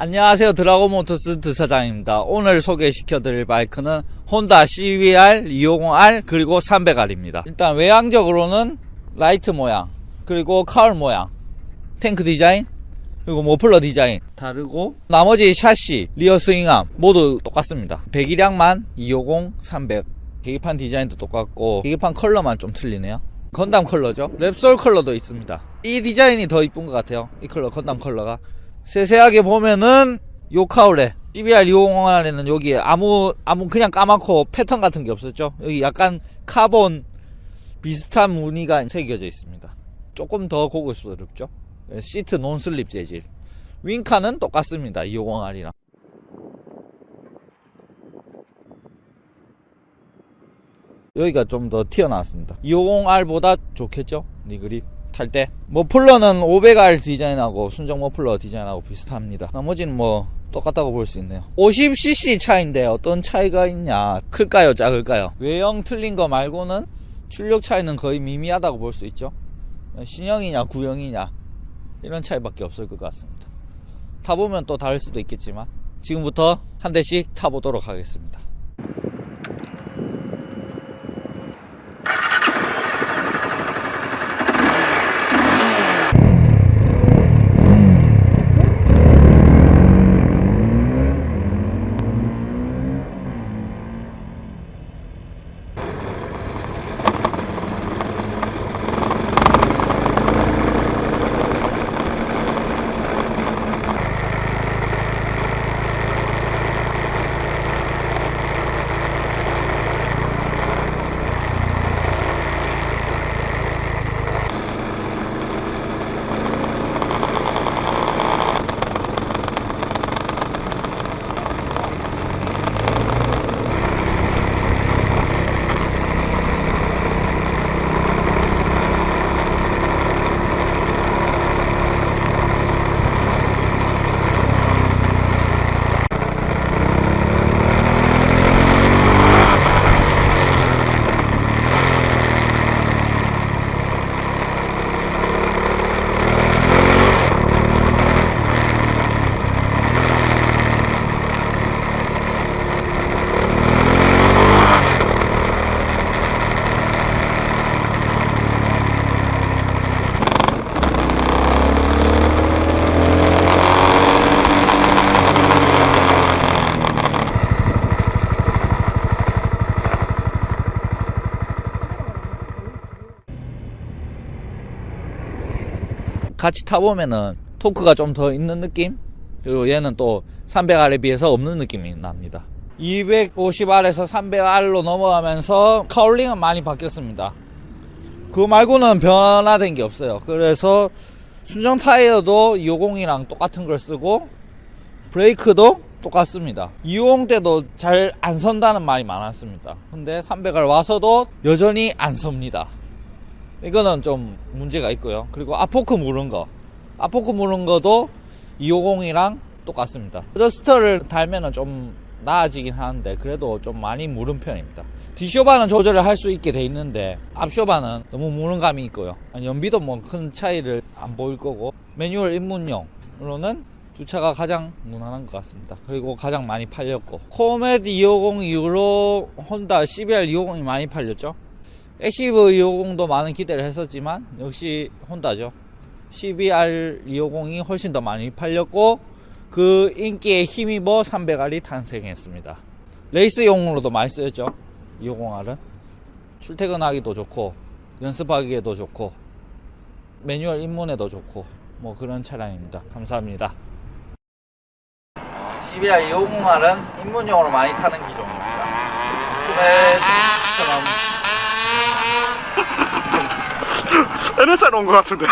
안녕하세요. 드라곤모터스 드사장입니다. 오늘 소개시켜 드릴 바이크는 혼다 CBR 250R 그리고 300R입니다. 일단 외향적으로는 라이트 모양 그리고 카울 모양 탱크 디자인 그리고 머플러 디자인 다르고 나머지 샤시 리어 스윙암 모두 똑같습니다. 배기량만 250, 300 계기판 디자인도 똑같고 계기판 컬러만 좀 틀리네요. 건담 컬러죠. 랩솔 컬러도 있습니다. 이 디자인이 더 이쁜 것 같아요. 이 컬러 건담 컬러가 세세하게 보면은 요 카울에 CBR 250R에는 여기 아무 아무 그냥 까맣고 패턴 같은 게 없었죠. 여기 약간 카본 비슷한 무늬가 새겨져 있습니다. 조금 더 고급스럽죠. 시트 논슬립 재질. 윙카는 똑같습니다. 250R이랑. 여기가 좀 더 튀어나왔습니다. 250R보다 좋겠죠? 니그립 탈 때. 머플러는 500R 디자인하고 순정 머플러 디자인하고 비슷합니다. 나머지는 뭐 똑같다고 볼 수 있네요. 50cc 차인데 어떤 차이가 있냐? 클까요? 작을까요? 외형 틀린 거 말고는 출력 차이는 거의 미미하다고 볼 수 있죠. 신형이냐 구형이냐 이런 차이밖에 없을 것 같습니다. 타보면 또 다를 수도 있겠지만 지금부터 한 대씩 타보도록 하겠습니다. 같이 타보면은 토크가 좀 더 있는 느낌? 그리고 얘는 또 300R에 비해서 없는 느낌이 납니다. 250R에서 300R로 넘어가면서 카울링은 많이 바뀌었습니다. 그거 말고는 변화된 게 없어요. 그래서 순정 타이어도 250이랑 똑같은 걸 쓰고 브레이크도 똑같습니다. 250 때도 잘 안 선다는 말이 많았습니다. 근데 300R 와서도 여전히 안 섭니다. 이거는 좀 문제가 있고요. 그리고 아포크 무른 거. 아포크 무른 거도 250이랑 똑같습니다. 어저스터를 달면은 좀 나아지긴 하는데 그래도 좀 많이 무른 편입니다. 뒷쇼바는 조절을 할 수 있게 돼 있는데 앞쇼바는 너무 무른 감이 있고요. 연비도 뭐 큰 차이를 안 보일 거고 매뉴얼 입문용으로는 주차가 가장 무난한 것 같습니다. 그리고 가장 많이 팔렸고 코멧 250 이후로 혼다 CBR 250이 많이 팔렸죠. 엑시브 250도 많은 기대를 했었지만 역시 혼다죠. CBR 250이 훨씬 더 많이 팔렸고 그 인기에 힘입어 300R이 탄생했습니다. 레이스용으로도 많이 쓰였죠. 250R은 출퇴근하기도 좋고 연습하기에도 좋고 매뉴얼 입문에도 좋고 뭐 그런 차량입니다. 감사합니다. CBR 250R은 입문용으로 많이 타는 기종입니다. 쿠베처럼 NSR 온것 같은데.